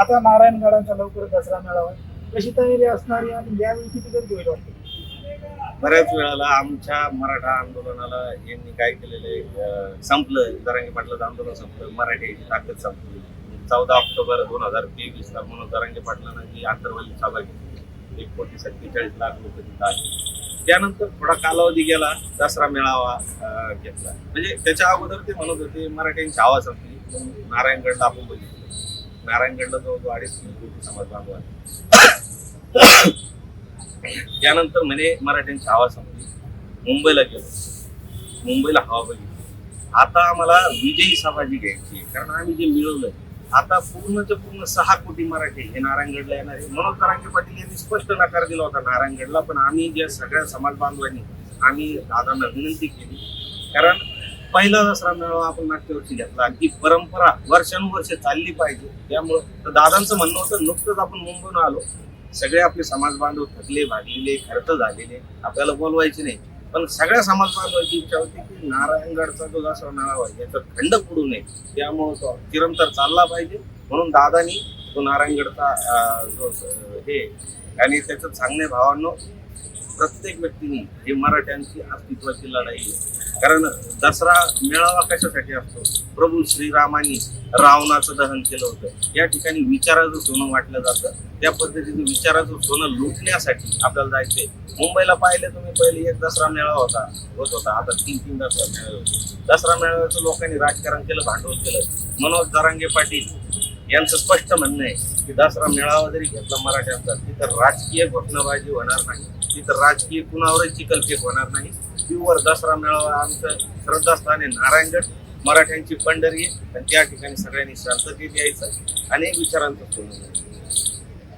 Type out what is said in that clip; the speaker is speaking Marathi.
आता नारायणगडांचा लवकर दसरा मेळावा कशी तयारी असणारी आणि यावेळी किती गर्दी होईल वाटते? बऱ्याच वेळाला आमच्या मराठा आंदोलनाला यांनी काय केलेलं आहे? संपलं. जरांगी पाटलाचं आंदोलन संपलं. मराठ्याची ताकद संपली. चौदा ऑक्टोबर दोन हजार तेवीस ला म्हणून जरांगी पाटलानं जी आंतरवाली सभा घेतली. एक कोटी सत्तेचाळीस लाख लोक तिथं आले. त्यानंतर थोडा कालावधी गेला. दसरा मेळावा घेतला. म्हणजे त्याच्या अगोदर ते म्हणत होते मराठ्यांची हवा संपली. पण नारायणगडला आपण बघितलं. नारायणगडला जवळजवळ अडीच कोटी समाज बांधव आहे त्यानंतर म्हणे मराठ्यांची हवा संपली. मुंबईला गेलो. मुंबईला हवा बघितली. आता आम्हाला विजयी सभाजी घ्यायची आहे. कारण आम्ही जे मिळवलंय आता पूर्णच्या पूर्ण सहा कोटी मराठी हे नारायणगडला येणार आहे. मनोज तरांगे पाटील यांनी स्पष्ट नकार दिला होता नारायणगडला पण आम्ही ज्या सगळ्या समाज बांधवांनी आम्ही दादांना विनंती केली. कारण पहिला दसरा मेळावा आपण मागच्या वर्षी घेतला. ही परंपरा वर्षानुवर्ष चालली पाहिजे. त्यामुळं तर दादांचं म्हणणं होतं नुकतंच आपण मुंबईहून आलो. सगळे आपले समाज बांधव थकले भागलेले खर्च झालेले. आपल्याला बोलवायचे नाही. पण सगळ्या समाज बांधवांची इच्छा होती की नारायणगडचा जो दसरा मेळावा आहे, याचा खंड पडू नये. त्यामुळं तो चिरंतर चालला पाहिजे. म्हणून दादानी तो नारायणगडचा जो हे आणि त्याचं सांगणे भावांनो प्रत्येक व्यक्तीने हे मराठ्यांची अस्तित्वाची लढाई आहे. कारण दसरा मेळावा कशासाठी असतो? प्रभू श्रीरामांनी रावणाचं दहन केलं होतं. या ठिकाणी विचाराचं सोनं वाटलं जातं. त्या पद्धतीने विचाराचं सोनं लुटण्यासाठी आपल्याला जायचंय. मुंबईला पाहिले तुम्ही पहिले एक दसरा मेळावा होता. होत होता. आता तीन तीन दसरा मेळावे होते. दसरा मेळाव्याचं लोकांनी राजकारण केलं भांडवल केलं. मनोज दरांगे पाटील यांचं स्पष्ट म्हणणं आहे की दसरा मेळावा जरी घेतला मराठ्यांचा तिथं राजकीय घोषणाबाजी होणार नाही. तिथं राजकीय कुणावरही चिकलफेक होणार नाही. प्युअर दसरा मेळावा आमचं श्रद्धास्थान आहे नारायणगड मराठ्यांची पंढरी आहे. आणि त्या ठिकाणी सगळ्यांनी शांततेत यायचं अनेक विचारांचं सोडून